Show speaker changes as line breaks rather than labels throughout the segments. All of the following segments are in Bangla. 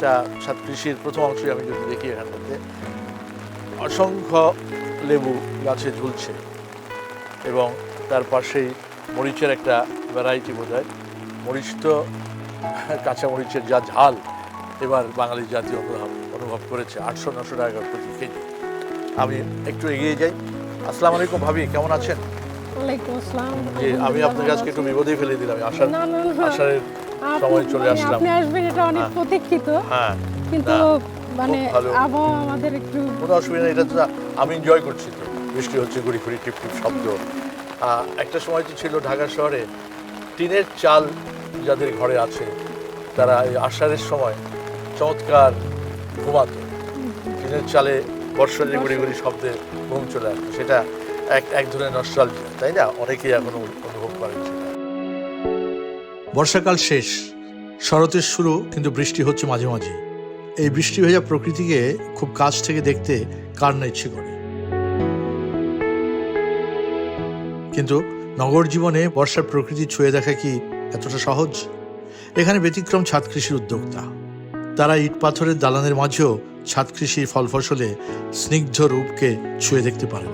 একটা সাত কৃষির প্রথম অংশই আমি যদি দেখি এখানটাতে অসংখ্য লেবু গাছে ঝুলছে এবং তার পাশেই মরিচের একটা ভ্যারাইটি বোধ হয় মরিচ তো কাঁচা মরিচের যা ঝাল এবার বাঙালি জাতি অনুভব অনুভব করেছে। আটশো নশো টাকা প্রতি কেজি। আমি একটু এগিয়ে যাই। আসসালামু আলাইকুম ভাবি কেমন আছেন? আমি আপনার কাছে একটু বিপদেই ফেলে দিলাম। আসার
না,
সময় চলে
মানে
আসলাম।
আপনি আসবেন এটা অনেক
হ্যাঁ।
প্রতীক্ষিত।
হ্যাঁ।
কিন্তু মানে
খুব ভালো।
আবহাওয়া আমাদের একটু
কোনো অসুবিধা নেই এটা তো আমি এনজয় করছি তো। বৃষ্টি হচ্ছে গুড়ি ফুড়ি টিপ টিপ শব্দ। একটা সময় তো ছিল ঢাকা শহরে টিনের চাল যাদের ঘরে আছে তারা এই আষাঢ়ের সময় চমৎকার ঘুমাতো। টিনের চালে বর্ষণের গুড়ি গুড়ি শব্দে ঘুম চলে আসতো। সেটা এক এক ধরনের নস্টালজিয়া তাই না? অনেকেই এখনও অনুভব করেন সেটা। বর্ষাকাল শেষ, শরতের শুরু, কিন্তু বৃষ্টি হচ্ছে মাঝে মাঝে। এই বৃষ্টি ভেজা প্রকৃতিকে খুব কাছ থেকে দেখতে কার না ইচ্ছে করে। কিন্তু নগর জীবনে বর্ষার প্রকৃতি ছুঁয়ে দেখা কি এতটা সহজ? এখানে ব্যতিক্রম ছাদ কৃষির উদ্যোক্তা। তারা ইট পাথরের দালানের মাঝেও ছাদ কৃষির ফল ফসলে স্নিগ্ধ রূপকে ছুঁয়ে দেখতে পারেন।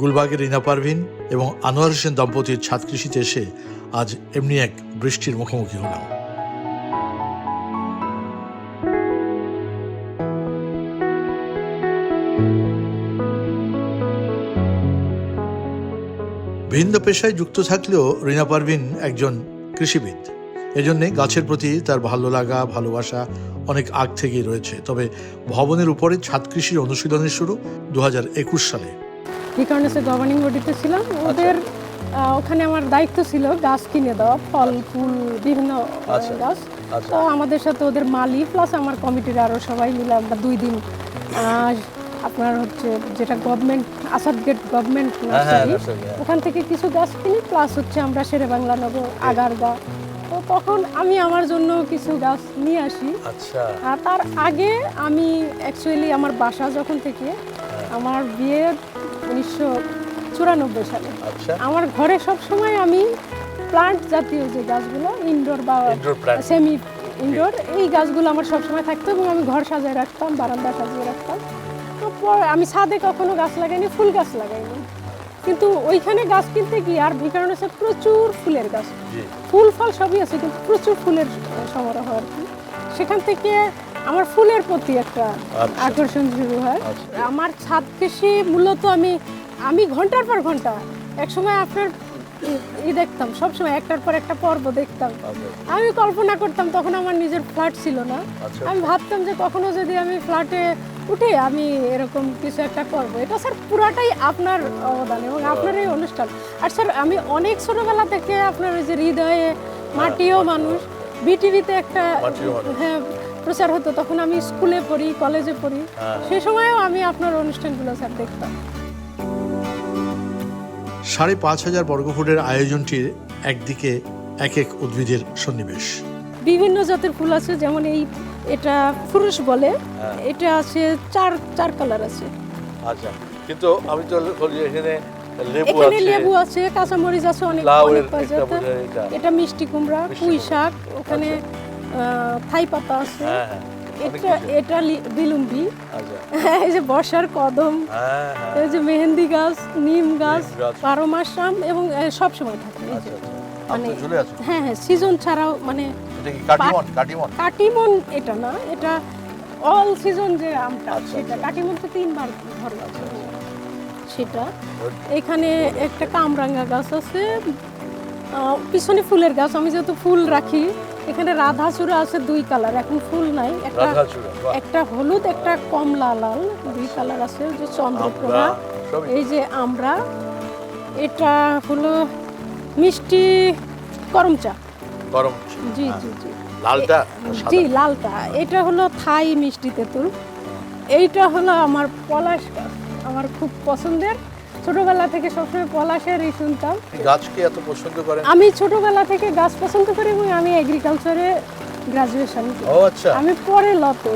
গুলবাগের রিনা পারভিন এবং আনোয়ার হোসেন দম্পতির ছাদ কৃষিতে এসে আজ এমনি এক বৃষ্টির মুখোমুখি হলাম। ভিন্ন পেশায় যুক্ত থাকলেও রিনা পারভিন একজন কৃষিবিদ। এজন্যে গাছের প্রতি তার ভালো লাগা ভালোবাসা অনেক আগ থেকেই রয়েছে। তবে ভবনের উপরে ছাদ কৃষির অনুশীলনের শুরু দু হাজার একুশ সালে।
বিকর্নেসে গভর্নিং বডিতে ছিলাম? ওদের আহ, ওখানে আমার দায়িত্ব ছিল গাছ কিনে দেওয়া ফল ফুল বিভিন্ন
আচ্ছা,
গাছ।
আচ্ছা।
তো আমাদের সাথে ওদের মালি প্লাস আমার কমিটির আরও সবাই মিলে আমরা দুই দিন আপনার হচ্ছে যেটা government Asad gate government nursery ওখান থেকে কিছু গাছ কিনি প্লাস হচ্ছে আমরা শেরে বাংলা নগর আগারগা। তো তখন আমি আমার জন্য কিছু গাছ নিয়ে আসি।
আচ্ছা।
আর তার আগে আমি অ্যাকচুয়ালি আমার বাসা যখন থেকে আমার বিয়ে উনিশশো চুরানব্বই সালে।
আচ্ছা।
আমার ঘরে সব সময় আমি প্লান্ট জাতীয় যে গাছগুলো ইনডোর বা সেমি ইনডোর এই গাছগুলো আমার সব সময় থাকতো এবং আমি ঘর সাজিয়ে রাখতাম বারান্দা সাজিয়ে রাখতাম। তারপর আমি ছাদে কখনো গাছ লাগাইনি ফুল গাছ লাগাইনি। কিন্তু ওইখানে গাছ কিনতে গিয়ে আর ভিকারণ আছে প্রচুর ফুলের গাছ। ফুল ফল সবই আছে কিন্তু প্রচুর ফুলের সমারোহ আর কি। সেখান থেকে আমার ফুলের প্রতি একটা
আচ্ছা।
আকর্ষণ শুরু হয়।
আচ্ছা।
আমার ছাদ কৃষি মূলত আমি আমি ঘণ্টার পর ঘণ্টা একসময় আপনার ই- দেখতাম সবসময় একটার পর একটা পর্ব দেখতাম।
আচ্ছা।
আমি কল্পনা করতাম তখন আমার নিজের ফ্ল্যাট ছিল না।
আচ্ছা।
আমি ভাবতাম যে কখনো যদি আমি ফ্ল্যাটে উঠে আমি এরকম কিছু একটা করব। এটা স্যার পুরাটাই আপনার অবদান এবং আপনার এই অনুষ্ঠান। আর স্যার আমি অনেক ছোটবেলা থেকে আপনার ওই যে হৃদয়ে মাটিও মানুষ। বিটিভিতে একটা হ্যাঁ প্রচার হতো। তখন আমি স্কুলে পড়ি কলেজে পড়ি।
হ্যাঁ।
সেই সময়ও আমি আপনার অনুষ্ঠানগুলো স্যার দেখতাম।
সাড়ে পাঁচ হাজার বর্গফুটের আয়োজনটির একদিকে এক এক উদ্ভিদের সন্নিবেশ।
বিভিন্ন জাতের ফুল আছে যেমন এই এটা ফুরুষ বলে
হ্যাঁ।
এটা আছে চার চার কালার আছে।
আচ্ছা কিন্তু আমি তো বলি এখানে লেবু
এখানে
আছে
লেবু আছে কাঁচামরিচ আছে অনেক অনেক
এটা।
মিষ্টি কুমড়া পুঁই শাক ওখানে আহ, থাই পাতা আছে।
হ্যাঁ হ্যাঁ।
এটা এটা বিলুম্বি।
আচ্ছা।
এই যে বর্ষার কদম
হ্যাঁ হ্যাঁ।
এই যে মেহেন্দি গাছ নিম গাছ বারো মাস আম এবং সব সময় থাকে এই
আচ্ছা
যে।
আচ্ছা
মানে হ্যাঁ হ্যাঁ সিজন ছাড়াও মানে
কাটিমন?
এটা না এটা অল সিজন যে আমটা সেটা। কাটিমন তো তিনবার ধরে। সেটা। এখানে একটা কামরাঙ্গা গাছ আছে পিছনে ফুলের গাছ আমি যেহেতু ফুল রাখি এখানে রাধাচূড়া আছে দুই কালার এখন ফুল নাই। একটা একটা হলুদ একটা কমলা লাল দুই কালার আছে যে চন্দ্রপ্রভা এই যে আমরা এটা হলো মিষ্টি করম চা।
গরম
জি
হ্যাঁ।
জি জি।
লালটা
জি লালটা। এটা হলো থাই মিষ্টি তেঁতুল। এইটা হলো আমার পলাশ গাছ আমার খুব পছন্দের। ছোটবেলা থেকে সবসময় পলাশেরই শুনতাম।
গাছকে এত পছন্দ করেন?
আমি ছোটবেলা থেকে গাছ পছন্দ করি এবং আমি এগ্রিকালচারে গ্রাজুয়েশন
ও আচ্ছা।
আমি পরে লতে।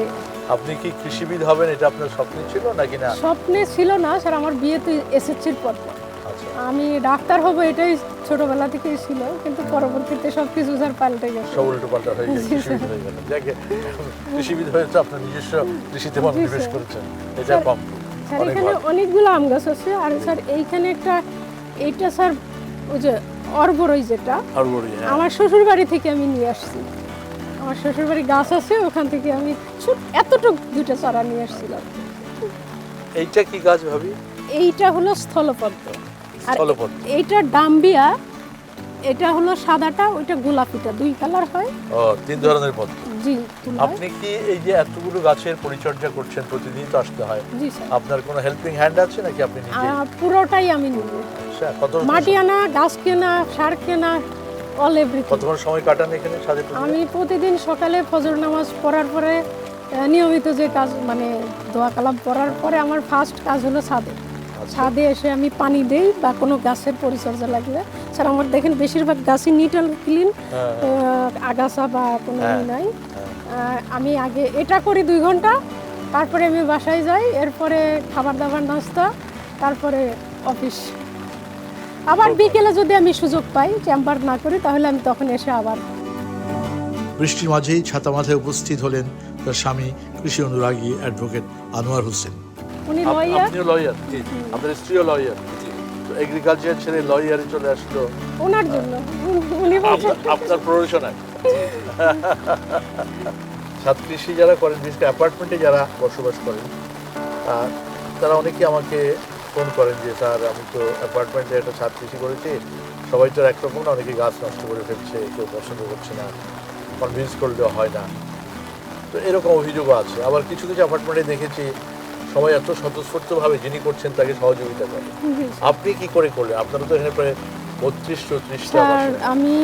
আপনি কি কৃষিবিদ হবেন? এটা আপনার স্বপ্ন ছিল নাকি না?
স্বপ্নে ছিল না স্যার আমার বিয়ে তো এসএসসির পর। পর।
আচ্ছা।
আমি ডাক্তার হব এটাই ছোটবেলা থেকেই ছিল কিন্তু পরবর্তীতে সব কিছু স্যার পাল্টে গেছে।
সব উল্টো পাল্টা হয়ে গেছে কৃষিবিদ হয়ে গেল কৃষিবিদ হয়েছে আপনার নিজস্ব কৃষিতে মনোনিবেশ। করেছেন। এটা কম
স্যার এখানে। অনেকগুলো আম গাছ আছে। আর স্যার এইখানে একটা এইটা স্যার ওই যে অরবরই যেটা
হ্যাঁ।
আমার শ্বশুর বাড়ি থেকে আমি নিয়ে আসছি। আমার শ্বশুর বাড়ি গাছ আছে ওখান থেকে আমি ছোট এতটুক দুইটা চারা নিয়ে আসছিলাম।
এইটা কি গাছ ভাবি?
এইটা হলো স্থলপদ্ম। আর এইটা ডাম্বিয়া এটা হলো সাদাটা ওইটা গোলাপিটা দুই কালার হয়।
ও তিন ধরনের পদ্ম
জি
আপনি কি এই যে এতগুলো গাছের পরিচর্যা করছেন প্রতিদিন তো আসতে হয়।
জি স্যার।
আপনার কোনো হেল্পিং হ্যান্ড আছে নাকি আপনি নিজে
পুরোটাই আমি নিব।
কত
মাটি আনা গাছ কেনা সার কেনা অল এভরিথিং
কতক্ষণ সময় কাটান এখানে সাথে
আমি প্রতিদিন সকালে ফজর নামাজ পড়ার পরে নিয়মিত যে কাজ মানে দোয়া কালাম পড়ার পরে আমার ফার্স্ট কাজ হলো ছাদে ছাদে এসে আমি পানি দেই বা কোনো গাছের পরিচর্যা লাগলে। স্যার আমার দেখেন বেশিরভাগ গাছই নিট অ্যান্ড ক্লিন আগাছা বা কোনো ই
হ্যাঁ,
নাই।
হ্যাঁ।
আমি আগে এটা করি দুই ঘণ্টা তারপরে আমি বাসায় যাই এরপরে খাবার দাবার নাস্তা তারপরে অফিস। আবার বিকেলে যদি আমি সুযোগ পাই চেম্বার না করি তাহলে আমি তখন এসে আবার
বৃষ্টির মাঝেই ছাতা মাথায় উপস্থিত হলেন তার স্বামী কৃষি অনুরাগী অ্যাডভোকেট আনোয়ার হোসেন।
উনি লয়ার
লয়ার আপনার স্ত্রীও লয়ার তো এগ্রিকালচার ছেড়ে লয়ারে চলে আসলো।
ওনার জন্য। উনি-
আপনার- প্ররোচনায়। ছাদ কৃষি যারা করেন বিশেষ করে অ্যাপার্টমেন্টে যারা বসবাস করেন তারা অনেকে আমাকে ফোন করেন যে স্যার আমি তো অ্যাপার্টমেন্টে একটা ছাদ কৃষি করেছি। সবাই তো একরকম না অনেকে গাছ নষ্ট করে ফেলছে কেউ পছন্দ করছে না কনভিন্স করলেও হয় না। তো এরকম অভিযোগও আছে। আবার কিছু কিছু অ্যাপার্টমেন্টে দেখেছি সবাই এত স্বতঃস্ফূর্তভাবে যিনি করছেন তাকে সহযোগিতা করে।
জি,
আপনি কি করে করলেন? আপনারা তো এখানে প্রায় বত্রিশ চৌত্রিশটা
স্যার আমি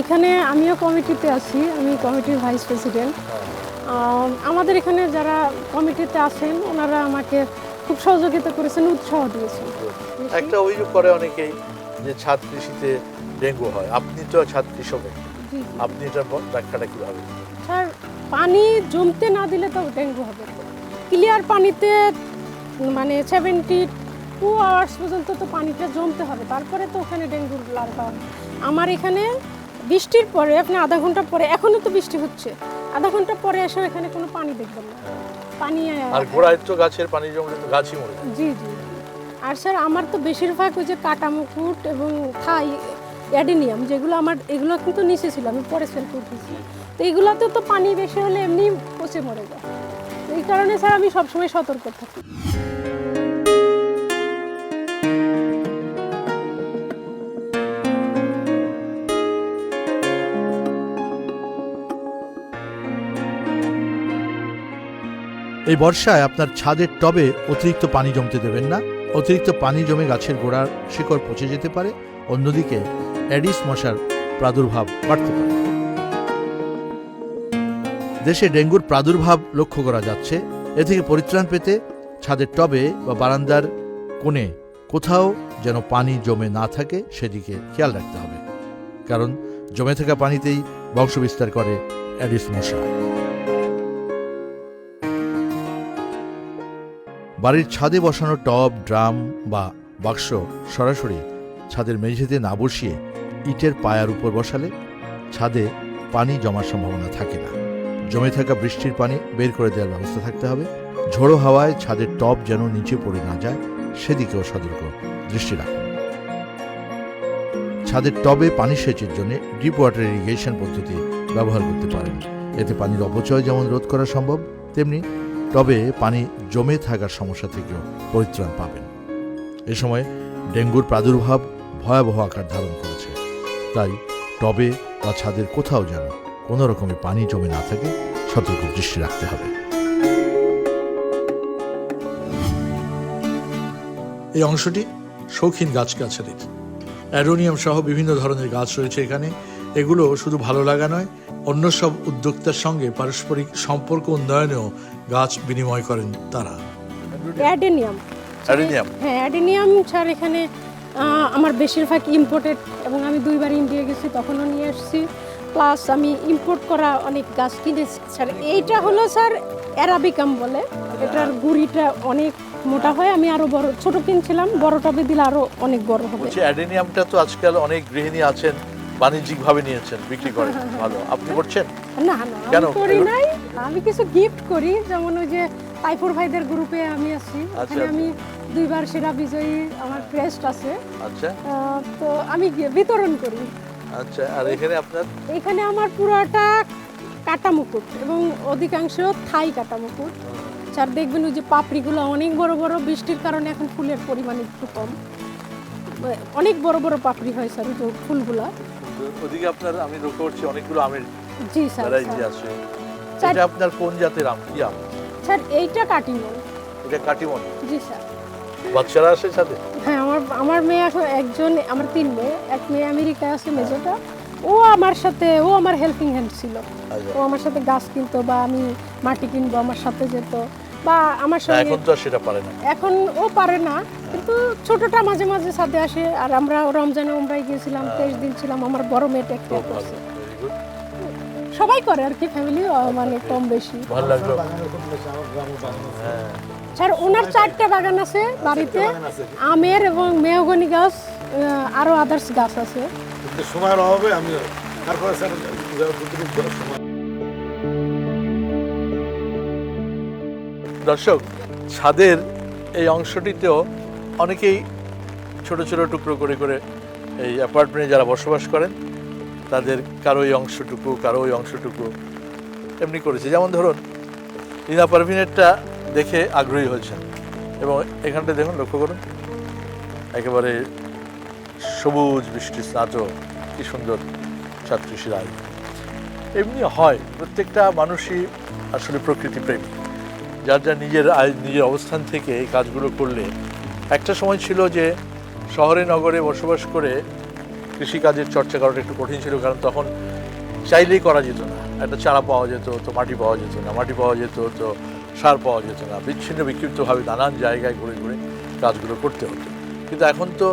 এখানে আমিও কমিটিতে আছি আমি কমিটির ভাইস প্রেসিডেন্ট। আমাদের এখানে যারা কমিটিতে আছেন ওনারা আমাকে খুব সহযোগিতা করেছেন উৎসাহ দিয়েছেন।
একটা অভিযোগ করে অনেকেই যে ছাদ কৃষিতে ডেঙ্গু হয়। আপনি তো ছাদ কৃষক। আপনি এটার ব্যাখ্যাটা কীভাবে
স্যার পানি জমতে না দিলে তো ডেঙ্গু হবে। ক্লিয়ার পানিতে মানে সেভেন্টি টু আওয়ার্স পর্যন্ত তো পানিটা জমতে হবে। তারপরে তো ওখানে ডেঙ্গুর লার্ভা। হবে। আমার এখানে বৃষ্টির পরে আপনি আধা ঘণ্টা পরে এখনও তো বৃষ্টি হচ্ছে। আধা ঘণ্টা পরে এসে এখানে কোনো পানি দেখবেন না। পানি আহ,
আর গোড়ায় তো গাছের পানি জমলে তো গাছই মরে
জি জি। আর স্যার আমার তো বেশিরভাগ ওই যে কাটা মুকুট এবং থাই অ্যাডেনিয়াম যেগুলো আমার এগুলো কিন্তু নিচে ছিল আমি পরে সেল করতেছি। তো এইগুলোতে তো পানি বেশি হলে এমনি পচে মরে যায়। এই কারণে স্যার আমি সবসময় সতর্ক থাকি।
এই বর্ষায় আপনার ছাদের টবে অতিরিক্ত পানি জমতে দেবেন না। অতিরিক্ত পানি জমে গাছের গোড়ার শিকড় পচে যেতে পারে। অন্যদিকে অ্যাডিস মশার প্রাদুর্ভাব বাড়তে পারে। দেশে ডেঙ্গুর প্রাদুর্ভাব লক্ষ্য করা যাচ্ছে। এ থেকে পরিত্রাণ পেতে ছাদের টবে বা বারান্দার কোণে কোথাও যেন পানি জমে না থাকে, সেদিকে খেয়াল রাখতে হবে। কারণ জমে থাকা পানিতেই বংশবিস্তার করে অ্যাডিস মশা বাড়ির ছাদে বসানো টব, ড্রাম বা বাক্স সরাসরি ছাদের মেঝেতে না বসিয়ে ইটের পায়ার উপর বসালে ছাদে পানি জমার সম্ভাবনা থাকে না। জমে থাকা বৃষ্টির পানি বের করে দেওয়ার ব্যবস্থা থাকতে হবে। ঝোড়ো হাওয়ায় ছাদের টব যেন নিচে পড়ে না যায়, সেদিকেও সতর্ক দৃষ্টি রাখুন। ছাদের টবে পানি সেচের জন্য ডিপ ওয়াটার ইরিগেশন পদ্ধতি ব্যবহার করতে পারেন। এতে পানির অপচয় যেমন রোধ করা সম্ভব, তেমনি টবে পানি জমে থাকার সমস্যা থেকেও পরিত্রাণ পাবেন। এ সময় ডেঙ্গুর প্রাদুর্ভাব ভয়াবহ আকার ধারণ করেছে। তাই টবে বা ছাদের কোথাও যেন কোনো রকমের পানি জমে না থাকে সতর্ক দৃষ্টি রাখতে হবে। এই অংশটি শৌখিন গাছগাছালির অ্যাডোনিয়াম সহ বিভিন্ন ধরনের গাছ রয়েছে এখানে। এগুলো শুধু ভালো লাগা নয় অন্য সব উদ্যোক্তার সঙ্গে পারস্পরিক সম্পর্ক উন্নয়নেও গাছ বিনিময় করেন তারা।
অ্যাডেনিয়াম।
অ্যাডেনিয়াম?
হ্যাঁ অ্যাডেনিয়াম স্যার এখানে আমার বেশিরভাগ ইম্পোর্টেড এবং আমি দুইবার ইন্ডিয়া গেছি তখনও নিয়ে এসেছি প্লাস আমি ইম্পোর্ট করা অনেক গাছ কিনেছি। স্যার এইটা হলো স্যার অ্যারাবিকাম বলে। এটার গুড়িটা অনেক মোটা হয়। আমি আরও বড় ছোট কিনছিলাম। বড় টবে দিলে আরও অনেক বড় হবে।
বলছি অ্যাডেনিয়ামটা তো আজকাল অনেক গৃহিণী আছেন বাণিজ্যিকভাবে নিয়েছেন বিক্রি করেন। ভালো। আপনি করছেন?
না না
কেন?
করি নাই। আমি কিছু গিফট করি। যেমন ওই যে তাইপুর ভাইদের গ্রুপে আমি আছি।
আচ্ছা।
ওখানে আমি দুইবার সেরা বিজয়ী আমার ক্রেস্ট আছে।
আচ্ছা।
তো আমি বিতরণ করি।
আচ্ছা আর এখানে আপনার?
এখানে আমার পুরোটা কাটা মুকুট এবং অধিকাংশ থাই কাটা মুকুট আর দেখবেন ওই যে পাপড়িগুলো অনেক বড় বড় বৃষ্টির কারণে এখন ফুলের পরিমাণ একটু কম। অনেক বড় বড় পাপড়ি হয় স্যার ওই ফুলগুলা।
ওদিকে আপনার আমি লক্ষ্য করছি অনেকগুলো আমের
জি স্যার স্যার।
আছে। এটা আপনার কোন জাতের আম? কি আম?
স্যার এইটা কাটিমন।
এটা কাটিমন?
জি স্যার।
বাচ্চারা আসে সাথে?
হ্যাঁ আমার আমার মেয়ে এখন একজন আমার তিন মেয়ে। এক মেয়ে আমেরিকায় আছে মেজোটা। ও আমার সাথে ও আমার হেল্পিং হ্যান্ড ছিল।
আচ্ছা।
ও আমার সাথে গাছ কিনতো বা আমি মাটি কিনবো আমার সাথে যেত। বা আমার সঙ্গে
এখন তো সেটা পারে না।
এখন ও পারে না কিন্তু ছোটটা মাঝে মাঝে সাথে আসে। আর আমরা রমজানে উমরাই গিয়েছিলাম তেইশ দিন ছিলাম আমার বড় মেয়েটা একটা। সবাই করে আর কি ফ্যামিলি মানে কম বেশি।
ভালো লাগল। হ্যাঁ।
স্যার ওনার চারটা বাগান আছে বাড়িতে। আমের এবং মেহগনি গাছ আহ, আরও আদার্স গাছ আছে।
সময়ের অভাবে আমি তারপরে স্যার
দর্শক ছাদের এই অংশটিতেও অনেকেই ছোট ছোট টুকরো করে করে এই অ্যাপার্টমেন্টে যারা বসবাস করেন তাদের কারও এই অংশটুকু কারও ওই অংশটুকু এমনি করেছে। যেমন ধরুন রিনা পারভিনেরটা দেখে আগ্রহী হয়েছেন। এবং এখানটা দেখুন, লক্ষ্য করুন। একেবারে সবুজ বৃষ্টি স্নাত, কি সুন্দর ছাত্রী রায় এমনি হয়, প্রত্যেকটা মানুষই আসলে প্রকৃতি প্রেমী। যার যার নিজের নিজের অবস্থান থেকে এই কাজগুলো করলে। একটা সময় ছিল যে শহরে, নগরে বসবাস করে কৃষিকাজের চর্চা করাটা একটু কঠিন ছিল, কারণ তখন চাইলেই করা যেত না। একটা চারা পাওয়া যেত, তো মাটি পাওয়া যেত না, মাটি পাওয়া যেত, তো সার পাওয়া যেত না। বিচ্ছিন্ন, বিক্ষিপ্তভাবে নানান জায়গায় ঘুরে ঘুরে কাজগুলো করতে হতো। কিন্তু এখন তো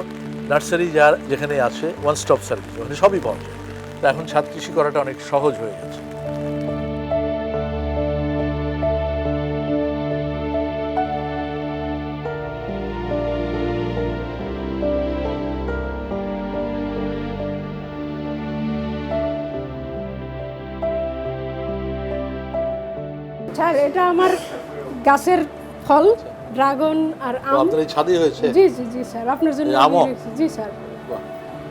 নার্সারি যার যেখানে আছে ওয়ান স্টপ সার্ভিস ওখানে সবই পাওয়া যায়। এখন ছাদ কৃষি করাটা অনেক সহজ হয়ে গেছে।
এটা আমার গাছের ফল ড্রাগন আর আম।
আপনার ছাদে হয়েছে?
জি জি জি স্যার। আপনার জন্য। জি স্যার।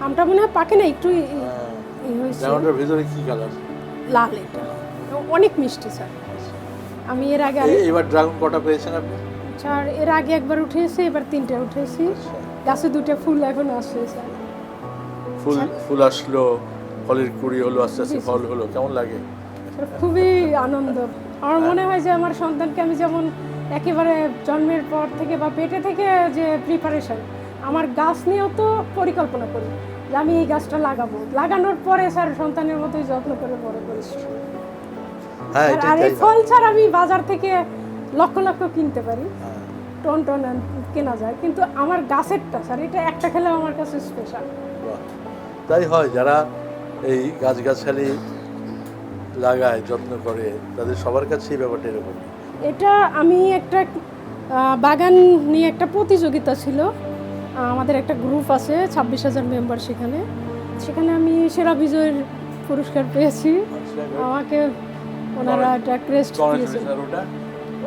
আমটা মনে হয় পাকে না একটু
হ্যাঁ।
হয়েছে।
ড্রাগনটার ভিতরে কি কালার
লাল এটা। অনেক মিষ্টি স্যার। আমি এর আগে
এবার ড্রাগন কটা পেয়েছেন আপনি?
স্যার এর আগে একবার উঠেছি এবার তিনটে উঠেছি গাছে দুটো ফুল এখন আসছে স্যার।
ফুল ফুল আসলো ফলের কুড়ি হলো আস্তে আস্তে ফল হলো কেমন লাগে?
খুবই আনন্দ। আমার মনে হয় যে আমার সন্তানকে আমি যেমন একেবারে জন্মের পর থেকে বা পেটে থেকে যে প্রিপারেশন আমার গাছ নিয়েও তো পরিকল্পনা করি যে আমি এই গাছটা লাগাবো। লাগানোর পরে স্যার সন্তানের মতোই যত্ন করে বড় করি
হ্যাঁ
আর- এই ফল ছাড়া আমি বাজার থেকে লক্ষ লক্ষ কিনতে পারি।
হ্যাঁ।
টন টন কেনা যায়। কিন্তু আমার গাছেরটা স্যার এটা একটা খেলে আমার কাছে স্পেশাল
তাই হয় যারা এই গাছগাছালি লাগায় যত্ন করে তাদের সবার কাছে এই ব্যাপারটা এরকম।
এটা আমি একটা বাগান নিয়ে একটা প্রতিযোগিতা ছিল। আমাদের একটা গ্রুপ আছে ছাব্বিশ হাজার মেম্বার সেখানে। সেখানে আমি সেরা বিজয়ের পুরস্কার পেয়েছি। আমাকে ওনারা একটা ক্রেস্ট দিয়েছিল
ওটা?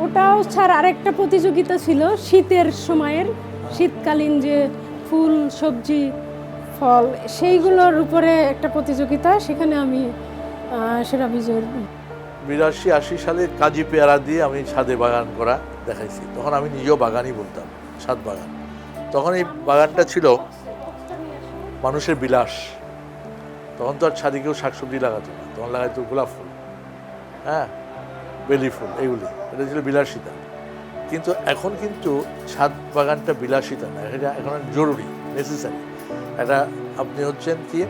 ওটাও ছাড় আরেকটা প্রতিযোগিতা ছিল শীতের সময়ের শীতকালীন যে ফুল সবজি ফল সেইগুলোর উপরে একটা প্রতিযোগিতা। সেখানে আমি সেরা বিজয়ের
বিরাশি আশি সালে কাজী পেয়ারা দিয়ে আমি ছাদে বাগান করা দেখাইছি। তখন আমি নিজেও বাগানই বলতাম, ছাদ বাগান। তখন এই বাগানটা ছিল মানুষের বিলাস। তখন তো আর ছাদে কেউ শাকসবজি লাগাতো না। তখন লাগাইতো গোলাপ ফুল হ্যাঁ? বেলি ফুল, এগুলি। এটা ছিল বিলাসিতা। কিন্তু এখন কিন্তু ছাদ বাগানটা বিলাসিতা না। এটা এখন জরুরি নেসেসারি এটা আপনি হচ্ছেন কি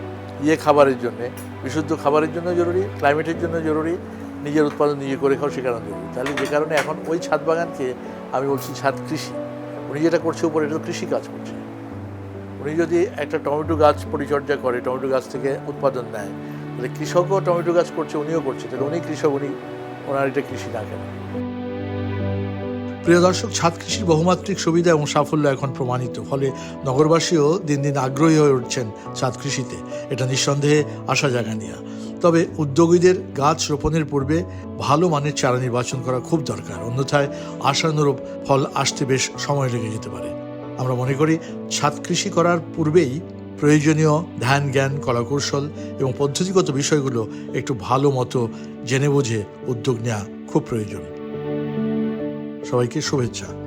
ইয়ে খাবারের জন্যে, বিশুদ্ধ খাবারের জন্য জরুরি ক্লাইমেটের জন্য জরুরি, নিজের উৎপাদন নিজে করে খাও সে কারণে জরুরি। তাহলে যে কারণে এখন ওই ছাদ বাগানকে আমি বলছি ছাদ কৃষি। উনি যেটা করছে উপরে, এটা কৃষি কাজ করছে। উনি যদি একটা টমেটো গাছ পরিচর্যা করে, টমেটো গাছ থেকে উৎপাদন নেয়, তাহলে কৃষকও টমেটো গাছ করছে, উনিও করছে। তাহলে উনি কৃষক, উনি ওনার এটা কৃষি না কেন? প্রিয় দর্শক, ছাদ কৃষির বহুমাত্রিক সুবিধা এবং সাফল্য এখন প্রমাণিত। ফলে নগরবাসীও দিন দিন আগ্রহী হয়ে উঠছেন ছাদ কৃষিতে। এটা নিঃসন্দেহে আশা জাগানিয়া তবে উদ্যোগীদের গাছ রোপণের পূর্বে ভালো মানের চারা নির্বাচন করা খুব দরকার। অন্যথায় আশানুরূপ ফল আসতে বেশ সময় লেগে যেতে পারে। আমরা মনে করি, ছাদ কৃষি করার পূর্বেই প্রয়োজনীয় ধ্যান জ্ঞান, কলাকৌশল এবং পদ্ধতিগত বিষয়গুলো একটু ভালো মতো জেনে বুঝে উদ্যোগ নেওয়া খুব প্রয়োজন। সবাইকে শুভেচ্ছা।